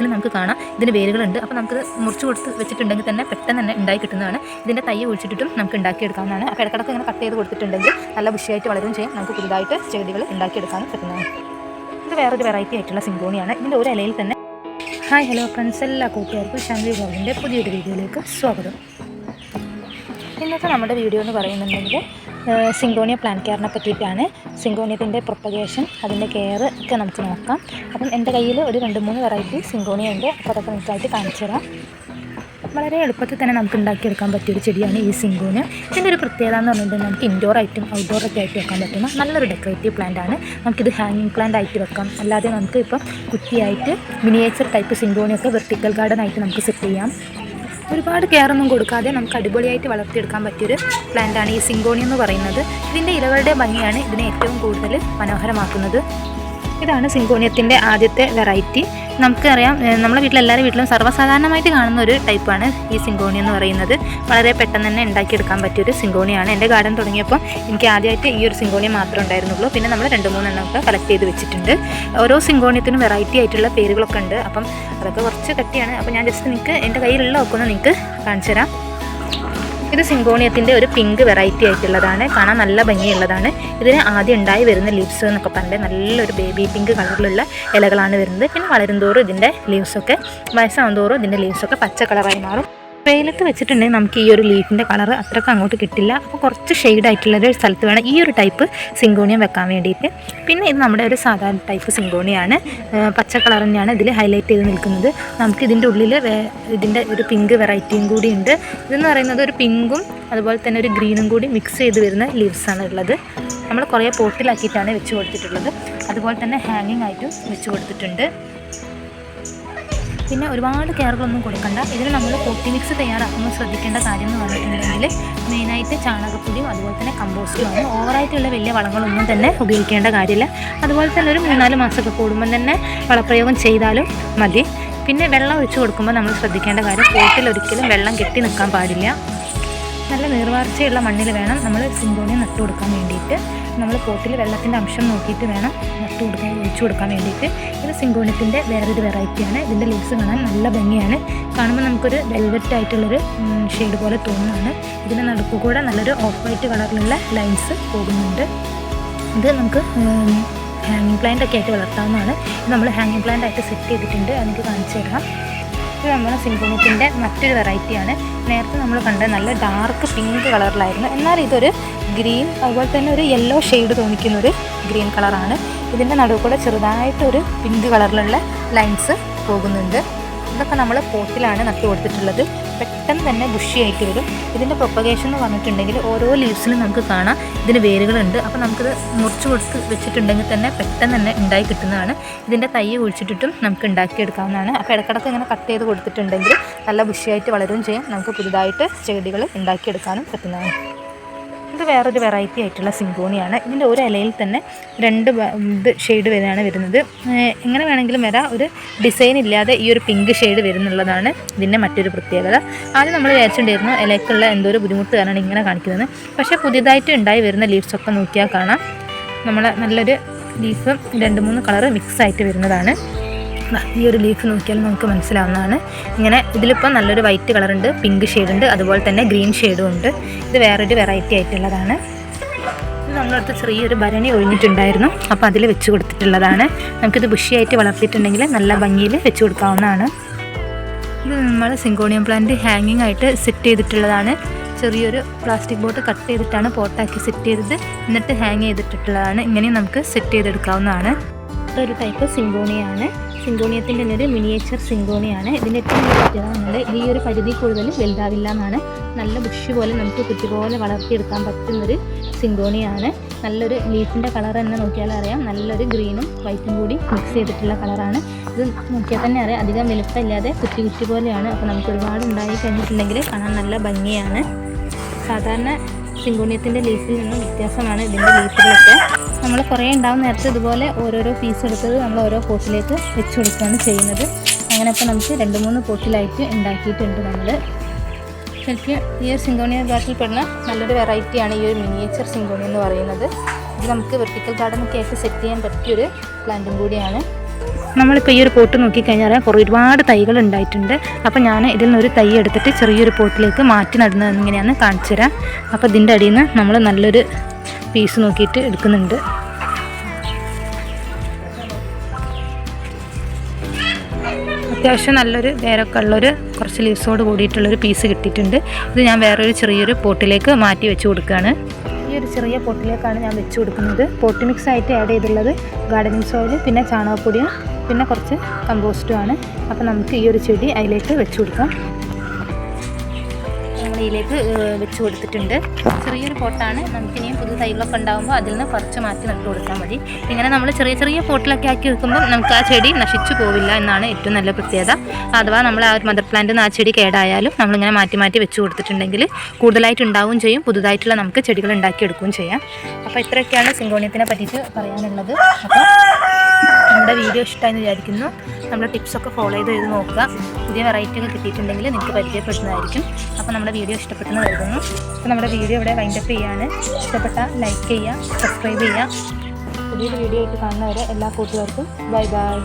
ലീവ്സിൽ നമുക്ക് കാണാം. ഇതിന് വേരുകളുണ്ട്. അപ്പോൾ നമുക്ക് മുറിച്ച് കൊടുത്ത് വെച്ചിട്ടുണ്ടെങ്കിൽ തന്നെ പെട്ടെന്ന് തന്നെ ഉണ്ടായി കിട്ടുന്നതാണ്. ഇതിന്റെ തൈ ഒഴിച്ചിട്ടും നമുക്ക് ഉണ്ടാക്കിയെടുക്കാവുന്നതാണ്. അപ്പോൾ ഇടക്കിടക്ക് ഇങ്ങനെ കട്ട് ചെയ്ത് കൊടുത്തിട്ടുണ്ടെങ്കിൽ നല്ല ബുഷിയായിട്ട് വളരും ചെയ്യും. നമുക്ക് പുതുതായിട്ട് ചെടികൾ ഉണ്ടാക്കിയെടുക്കാൻ പറ്റുന്നതാണ്. ഇത് വേറൊരു വെറൈറ്റി ആയിട്ടുള്ള സിങ്കോണിയാണ് ഇതിന്റെ ഒരു ഇലയിൽ തന്നെ ഹായ് ഹലോ ഫ്രണ്ട്സ് എല്ലാ കൂട്ടുകാർക്കും ഷാൻവി ബോബിന്റെ പുതിയൊരു വീഡിയോയിലേക്ക് സ്വാഗതം. ഇന്നത്തെ നമ്മുടെ വീഡിയോ എന്ന് പറയുന്നുണ്ടെങ്കിൽ സിങ്കോണിയ പ്ലാന്റ് കെയറിനെ പറ്റിയിട്ടാണ് സിങ്കോണിയത്തിന്റെ പ്രൊപ്പഗേഷൻ അതിന്റെ കെയർ ഒക്കെ നമുക്ക് നോക്കാം. അപ്പം എന്റെ കയ്യിൽ ഒരു രണ്ട് മൂന്ന് വെറൈറ്റി സിങ്കോണിയ ഉണ്ട്. അപ്പോൾ അതൊക്കെ നിങ്ങൾക്കായിട്ട് കാണിച്ചു തരാം. വളരെ എളുപ്പത്തിൽ തന്നെ നമുക്ക് ഉണ്ടാക്കിയെടുക്കാൻ പറ്റിയൊരു ചെടിയാണ് ഈ സിങ്കോന് ഇതിന്റെ ഒരു പ്രത്യേകത എന്ന് പറഞ്ഞിട്ടുണ്ടെങ്കിൽ നമുക്ക് ഇൻഡോർ ആയിട്ടും ഔട്ട്ഡോർ ഒക്കെ ആയിട്ട് വെക്കാൻ പറ്റുന്ന നല്ലൊരു ഡെക്കറേറ്റീവ് പ്ലാന്റ് ആണ്. നമുക്കിത് ഹാങ്ങിങ് പ്ലാന്റ് ആയിട്ട് വെക്കാം. അല്ലാതെ നമുക്ക് ഇപ്പം കുറ്റിയായിട്ട് മിനിയേച്ചർ ടൈപ്പ് സിങ്കോണിയൊക്കെ വെർട്ടിക്കൽ ഗാർഡൻ ആയിട്ട് നമുക്ക് സെറ്റ് ചെയ്യാം. ഒരുപാട് കെയർ ഒന്നും കൊടുക്കാതെ നമുക്ക് അടിപൊളിയായിട്ട് വളർത്തിയെടുക്കാൻ പറ്റിയൊരു പ്ലാന്റാണ് ഈ സിങ്കോണി എന്ന് പറയുന്നത്. ഇതിന്റെ ഇലകളുടെ ഭംഗിയാണ് ഇതിനെ ഏറ്റവും കൂടുതൽ മനോഹരമാക്കുന്നത്. ഇതാണ് സിങ്കോണിയത്തിന്റെ ആദ്യത്തെ വെറൈറ്റി നമുക്കറിയാം നമ്മുടെ വീട്ടിലെല്ലാവരും വീട്ടിലും സർവസാധാരണമായിട്ട് കാണുന്ന ഒരു ടൈപ്പാണ് ഈ സിങ്കോണി എന്ന് പറയുന്നത്. വളരെ പെട്ടെന്ന് തന്നെ ഉണ്ടാക്കിയെടുക്കാൻ പറ്റിയൊരു സിങ്കോണിയാണ്. എന്റെ ഗാർഡൻ തുടങ്ങിയപ്പോൾ എനിക്ക് ആദ്യമായിട്ട് ഈ ഒരു സിങ്കോണി മാത്രമേ ഉണ്ടായിരുന്നുള്ളൂ. പിന്നെ നമ്മൾ രണ്ട് മൂന്നെണ്ണം ഒക്കെ കളക്ട് ചെയ്ത് വെച്ചിട്ടുണ്ട്. ഓരോ സിങ്കോണിയത്തിനും വെറൈറ്റി ആയിട്ടുള്ള പേരുകളൊക്കെ ഉണ്ട്. അപ്പം അതൊക്കെ കുറച്ച് കട്ടിയാണ്. അപ്പോൾ ഞാൻ ജസ്റ്റ് നിങ്ങൾക്ക് എന്റെ കയ്യിലുള്ള ഒക്കെ ഒന്ന് നിങ്ങൾക്ക് കാണിച്ചു തരാം ഇത് സിങ്കോണിയത്തിന്റെ ഒരു പിങ്ക് വെറൈറ്റി ആയിട്ടുള്ളതാണ്. കാണാൻ നല്ല ഭംഗിയുള്ളതാണ്. ഇതിന് ആദ്യം ഉണ്ടായി വരുന്ന ലീവ്സ് എന്നൊക്കെ പറഞ്ഞാൽ നല്ലൊരു ബേബി പിങ്ക് കളറിലുള്ള ഇലകളാണ് വരുന്നത്. പിന്നെ വളരും തോറും ഇതിന്റെ ലീവ്സൊക്കെ വയസ്സാകും തോറും ഇതിന്റെ ലീവ്സൊക്കെ പച്ച കളറായി മാറും. വെയിലത്ത് വെച്ചിട്ടുണ്ടെങ്കിൽ നമുക്ക് ഈ ഒരു ലീഫിന്റെ കളർ അത്രയ്ക്ക് അങ്ങോട്ട് കിട്ടില്ല. അപ്പോൾ കുറച്ച് ഷെയ്ഡ് ആയിട്ടുള്ള ഒരു സ്ഥലത്ത് വേണം ഈ ഒരു ടൈപ്പ് സിങ്കോണിയം വെക്കാൻ വേണ്ടിയിട്ട്. പിന്നെ ഇത് നമ്മുടെ ഒരു സാധാരണ ടൈപ്പ് സിങ്കോണിയാണ്. പച്ച കളർ തന്നെയാണ് ഇതിൽ ഹൈലൈറ്റ് ചെയ്ത് നിൽക്കുന്നത്. നമുക്ക് ഇതിന്റെ ഉള്ളിൽ ഇതിന്റെ ഒരു പിങ്ക് വെറൈറ്റിയും കൂടി ഉണ്ട്. ഇതെന്ന് പറയുന്നത് ഒരു പിങ്കും അതുപോലെ തന്നെ ഒരു ഗ്രീനും കൂടി മിക്സ് ചെയ്ത് വരുന്ന ലീവ്സാണ് ഉള്ളത്. നമ്മൾ കുറേ പോട്ടിലാക്കിയിട്ടാണ് വെച്ച് കൊടുത്തിട്ടുള്ളത്. അതുപോലെ തന്നെ ഹാങ്ങിങ് ആയിട്ടും വെച്ച് കൊടുത്തിട്ടുണ്ട്. പിന്നെ ഒരുപാട് കെയറുകളൊന്നും കൊടുക്കണ്ട. ഇതിന് നമ്മൾ പൊട്ടി മിക്സ് തയ്യാറാക്കുമ്പോൾ ശ്രദ്ധിക്കേണ്ട കാര്യം എന്ന് പറഞ്ഞിട്ടുണ്ടെങ്കിൽ മെയിനായിട്ട് ചാണകപ്പൊടിയും അതുപോലെ തന്നെ കമ്പോസ്റ്റുമാണ് ഓവറായിട്ടുള്ള വലിയ വളങ്ങളൊന്നും തന്നെ ഉപയോഗിക്കേണ്ട കാര്യമില്ല. അതുപോലെ തന്നെ ഒരു മൂന്നാൽ മാസമൊക്കെ കൂടുമ്പം തന്നെ വളപ്രയോഗം ചെയ്താലും മതി. പിന്നെ വെള്ളം ഒഴിച്ചു കൊടുക്കുമ്പോൾ നമ്മൾ ശ്രദ്ധിക്കേണ്ട കാര്യം പോട്ടിൽ ഒരിക്കലും വെള്ളം കെട്ടി നിൽക്കാൻ പാടില്ല. നല്ല നീർവാർച്ചയുള്ള മണ്ണിൽ വേണം നമ്മൾ സിങ്കോണി നട്ടു കൊടുക്കാൻ വേണ്ടിയിട്ട്. നമ്മൾ പോട്ടിൽ വെള്ളത്തിന്റെ അംശം നോക്കിയിട്ട് വേണം നട്ടു കൊടുക്കാൻ ഒഴിച്ചു കൊടുക്കാൻ വേണ്ടിയിട്ട്. ഇത് സിങ്കോണിയത്തിന്റെ വേറൊരു വെറൈറ്റിയാണ് ഇതിന്റെ ലീവ്സ് കാണാൻ നല്ല ഭംഗിയാണ്. കാണുമ്പോൾ നമുക്കൊരു വെൽവെറ്റ് ആയിട്ടുള്ളൊരു ഷെയ്ഡ് പോലെ തോന്നുന്നതാണ്. ഇതിന്റെ നടുക്കു കൂടെ നല്ലൊരു ഓഫ് വൈറ്റ് കളറിലുള്ള ലൈൻസ് പോകുന്നുണ്ട്. ഇത് നമുക്ക് ഹാങ്ങിങ് പ്ലാന്റ് ഒക്കെ ആയിട്ട് വളർത്താവുന്നതാണ്. നമ്മൾ ഹാങ്ങിങ് പ്ലാന്റ് ആയിട്ട് സെറ്റ് ചെയ്തിട്ടുണ്ട്. എനിക്ക് കാണിച്ചു തരാം. ഇത് നമ്മുടെ സിംഗോണിയത്തിന്റെ മറ്റൊരു വെറൈറ്റിയാണ് നേരത്തെ നമ്മൾ കണ്ട നല്ല ഡാർക്ക് പിങ്ക് കളറിലായിരുന്നു എന്നാൽ ഇതൊരു ഗ്രീൻ അതുപോലെ തന്നെ ഒരു യെല്ലോ ഷെയ്ഡ് തോന്നിക്കുന്ന ഒരു ഗ്രീൻ കളറാണ് ഇതിന്റെ നടുവ് കൂടെ ചെറുതായിട്ടൊരു പിങ്ക് കളറിലുള്ള ലൈൻസ് പോകുന്നുണ്ട്. ഇതൊക്കെ നമ്മൾ പോട്ടിലാണ് നട്ടു കൊടുത്തിട്ടുള്ളത്. പെട്ടെന്ന് തന്നെ ബുഷിയായിട്ട് വരും. ഇതിന്റെ പ്രൊപ്പഗേഷൻ എന്ന് പറഞ്ഞിട്ടുണ്ടെങ്കിൽ ഓരോ ലീവ്സിലും നമുക്ക് കാണാം. ഇതിന് വേരുകളുണ്ട്. അപ്പോൾ നമുക്കിത് മുറിച്ച് കൊടുത്ത് വെച്ചിട്ടുണ്ടെങ്കിൽ തന്നെ പെട്ടെന്ന് തന്നെ ഉണ്ടായി കിട്ടുന്നതാണ്. ഇതിന്റെ തൈ കുഴിച്ചിട്ടിട്ടും നമുക്ക് ഉണ്ടാക്കിയെടുക്കാവുന്നതാണ്. അപ്പോൾ ഇടക്കിടക്ക് ഇങ്ങനെ കട്ട് ചെയ്ത് കൊടുത്തിട്ടുണ്ടെങ്കിൽ നല്ല ബുഷിയായിട്ട് വളരുകയും ചെയ്യും. നമുക്ക് പുതുതായിട്ട് ചെടികൾ ഉണ്ടാക്കിയെടുക്കാനും പറ്റുന്നതാണ്. ഇത് വേറൊരു വെറൈറ്റി ആയിട്ടുള്ള സിങ്കോണിയാണ്. ഇതിന്റെ ഒരു ഇലയിൽ തന്നെ രണ്ട് ഇത് ഷെയ്ഡ് വരെയാണ് വരുന്നത്. എങ്ങനെ വേണമെങ്കിലും വരാം. ഒരു ഡിസൈൻ ഇല്ലാതെ ഈ ഒരു പിങ്ക് ഷെയ്ഡ് വരുന്നുള്ളതാണ് ഇതിന്റെ മറ്റൊരു പ്രത്യേകത. ആദ്യം നമ്മൾ വിചാരിച്ചിട്ടുണ്ടായിരുന്നു ഇലയ്ക്കുള്ള എന്തോ ഒരു ബുദ്ധിമുട്ട് കാരണമാണ് ഇങ്ങനെ കാണിക്കുന്നത് പക്ഷേ പുതിയതായിട്ട് ഉണ്ടായി വരുന്ന ലീഫ്സൊക്കെ നോക്കിയാൽ കാണാം. നമ്മൾ നല്ലൊരു ലീഫ് രണ്ട് മൂന്ന് കളർ മിക്സ് ആയിട്ട് വരുന്നതാണ്. ഈ ഒരു ലീഫ് നോക്കിയാൽ നമുക്ക് മനസ്സിലാവുന്നതാണ്. ഇങ്ങനെ ഇതിലിപ്പോൾ നല്ലൊരു വൈറ്റ് കളറുണ്ട് പിങ്ക് ഷെയ്ഡ് ഉണ്ട് അതുപോലെ തന്നെ ഗ്രീൻ ഷെയ്ഡും ഉണ്ട്. ഇത് വേറൊരു വെറൈറ്റി ആയിട്ടുള്ളതാണ്. നമ്മളടുത്ത് ചെറിയൊരു ഭരണി ഒഴിഞ്ഞിട്ടുണ്ടായിരുന്നു. അപ്പോൾ അതിൽ വെച്ച് കൊടുത്തിട്ടുള്ളതാണ്. നമുക്കിത് ബുഷിയായിട്ട് വളർത്തിയിട്ടുണ്ടെങ്കിൽ നല്ല ഭംഗിയിൽ വെച്ച് കൊടുക്കാവുന്നതാണ്. ഇത് നമ്മൾ സിങ്കോണിയം പ്ലാന്റ് ഹാങ്ങിങ് ആയിട്ട് സെറ്റ് ചെയ്തിട്ടുള്ളതാണ്. ചെറിയൊരു പ്ലാസ്റ്റിക് ബോട്ട് കട്ട് ചെയ്തിട്ടാണ് പോട്ടാക്കി സെറ്റ് ചെയ്തത്. എന്നിട്ട് ഹാങ് ചെയ്തിട്ടുള്ളതാണ്. ഇങ്ങനെയും നമുക്ക് സെറ്റ് ചെയ്തെടുക്കാവുന്നതാണ്. ഒരു ടൈപ്പ് സിങ്കോണിയാണ്. സിങ്കോണിയത്തിന്റെ തന്നെ ഒരു മിനിയേച്ചർ സിങ്കോണിയാണ് ഇതിന്റെ ഏറ്റവും വലിയ പ്രത്യേകത ഈ ഒരു പരിധി കൂടുതൽ വലുതാവില്ല എന്നാണ് നല്ല ബുഷ് പോലെ നമുക്ക് കുറ്റി പോലെ വളർത്തിയെടുക്കാൻ പറ്റുന്നൊരു സിങ്കോണിയാണ് നല്ലൊരു ലീഫിന്റെ കളർ തന്നെ നോക്കിയാൽ അറിയാം. നല്ലൊരു ഗ്രീനും വൈറ്റും കൂടി മിക്സ് ചെയ്തിട്ടുള്ള കളറാണ് ഇത് നോക്കിയാൽ തന്നെ അറിയാം. അധികം വലുപ്പമില്ലാതെ കുറ്റി കുറ്റി പോലെയാണ്. അപ്പോൾ നമുക്ക് ഒരുപാട് ഉണ്ടായി കഴിഞ്ഞിട്ടുണ്ടെങ്കിൽ കാണാൻ നല്ല ഭംഗിയാണ്. സാധാരണ സിങ്കോണിയത്തിന്റെ ലീഫിൽ നിന്നും വ്യത്യാസമാണ് ഇതിന്റെ ലീഫുകളൊക്കെ നമ്മൾ കുറേ ഉണ്ടാവും നേരത്തെ ഇതുപോലെ ഓരോരോ പീസ് എടുത്തത് നമ്മൾ ഓരോ പോട്ടിലേക്ക് വെച്ച് കൊടുക്കുകയാണ് ചെയ്യുന്നത്. അങ്ങനെ ഇപ്പോൾ നമുക്ക് രണ്ട് മൂന്ന് പോട്ടിലായിട്ട് ഉണ്ടാക്കിയിട്ടുണ്ട് നമ്മൾ. ശരിക്കും ഈ ഒരു സിങ്കോണിയ ഗാർഡിൽ പെടുന്ന നല്ലൊരു വെറൈറ്റിയാണ് ഈ ഒരു മിനിയേച്ചർ സിങ്കോണി എന്ന് പറയുന്നത്. ഇത് നമുക്ക് വെർട്ടിക്കൽ ഗാർഡൻ ഒക്കെ ആയിട്ട് സെറ്റ് ചെയ്യാൻ പറ്റിയൊരു പ്ലാന്റും കൂടിയാണ്. നമ്മളിപ്പോൾ ഈ ഒരു പോട്ട് നോക്കിക്കഴിഞ്ഞാൽ കുറേ ഒരുപാട് തൈകൾ ഉണ്ടായിട്ടുണ്ട്. അപ്പോൾ ഞാൻ ഇതിൽ നിന്നൊരു തൈ എടുത്തിട്ട് ചെറിയൊരു പോട്ടിലേക്ക് മാറ്റി നടുന്നത് എങ്ങനെയാണെന്ന് കാണിച്ചു തരാം അപ്പോൾ ഇതിന്റെ അടിയിൽ നിന്ന് നമ്മൾ നല്ലൊരു പീസ് നോക്കിയിട്ട് എടുക്കുന്നുണ്ട്. അത്യാവശ്യം നല്ലൊരു വേരൊക്കെ ഉള്ളൊരു കുറച്ച് ലീവ്സോട് കൂടിയിട്ടുള്ളൊരു പീസ് കിട്ടിയിട്ടുണ്ട്. ഇത് ഞാൻ വേറൊരു ചെറിയൊരു പോട്ടിലേക്ക് മാറ്റി വെച്ച് കൊടുക്കുകയാണ്. ഈ ഒരു ചെറിയ പോട്ടിലേക്കാണ് ഞാൻ വെച്ച് കൊടുക്കുന്നത്. പോട്ടി മിക്സ് ആയിട്ട് ആഡ് ചെയ്തുള്ളത് ഗാർഡനിങ് സോയിൽ പിന്നെ ചാണകപ്പൊടിയും പിന്നെ കുറച്ച് കമ്പോസ്റ്റുമാണ് അപ്പോൾ നമുക്ക് ഈ ഒരു ചെടി അതിലേക്ക് വെച്ച് കൊടുക്കാം. ഏഹ്, വെച്ച് കൊടുത്തിട്ടുണ്ട്. ചെറിയൊരു പോട്ടാണ്. നമുക്ക് ഇനിയും പുതിയ തൈകളൊക്കെ ഉണ്ടാകുമ്പോൾ അതിൽ നിന്ന് കുറച്ച് മാറ്റി നട്ടു കൊടുത്താൽ മതി. ഇങ്ങനെ നമ്മൾ ചെറിയ ചെറിയ പോട്ടിലൊക്കെ ആക്കി വെക്കുമ്പോൾ നമുക്ക് ആ ചെടി നശിച്ചു പോവില്ല എന്നാണ് ഏറ്റവും നല്ല പ്രത്യേകത. അഥവാ നമ്മൾ ആ ഒരു മദർ പ്ലാന്റ് ആ ചെടി കേടായാലും നമ്മളിങ്ങനെ മാറ്റി മാറ്റി വെച്ച് കൊടുത്തിട്ടുണ്ടെങ്കിൽ കൂടുതലായിട്ട് ഉണ്ടാവുകയും ചെയ്യും. പുതുതായിട്ടുള്ള നമുക്ക് ചെടികൾ ഉണ്ടാക്കിയെടുക്കുകയും ചെയ്യാം. അപ്പോൾ ഇത്രയൊക്കെയാണ് സിങ്കോണിയത്തിനെ പറ്റിയിട്ട് പറയാനുള്ളത്. അപ്പോൾ നമ്മുടെ വീഡിയോ ഇഷ്ടമായെന്ന് വിചാരിക്കുന്നു. നമ്മുടെ ടിപ്സൊക്കെ ഫോളോ ചെയ്ത് ചെയ്ത് നോക്കുക. പുതിയ വെറൈറ്റി ഒക്കെ കിട്ടിയിട്ടുണ്ടെങ്കിൽ നിങ്ങൾക്ക് പരിചയപ്പെടുന്നതായിരിക്കും. അപ്പോൾ നമ്മുടെ വീഡിയോ ഇഷ്ടപ്പെട്ടെന്ന് കരുതുന്നു. അപ്പോൾ നമ്മുടെ വീഡിയോ ഇവിടെ വൈൻഡപ്പ് ചെയ്യാണ് ഇഷ്ടപ്പെട്ട ലൈക്ക് ചെയ്യുക സബ്സ്ക്രൈബ് ചെയ്യുക. പുതിയൊരു വീഡിയോ ആയിട്ട് കാണുന്നവരെ എല്ലാ കൂട്ടുകാർക്കും ബൈ ബൈ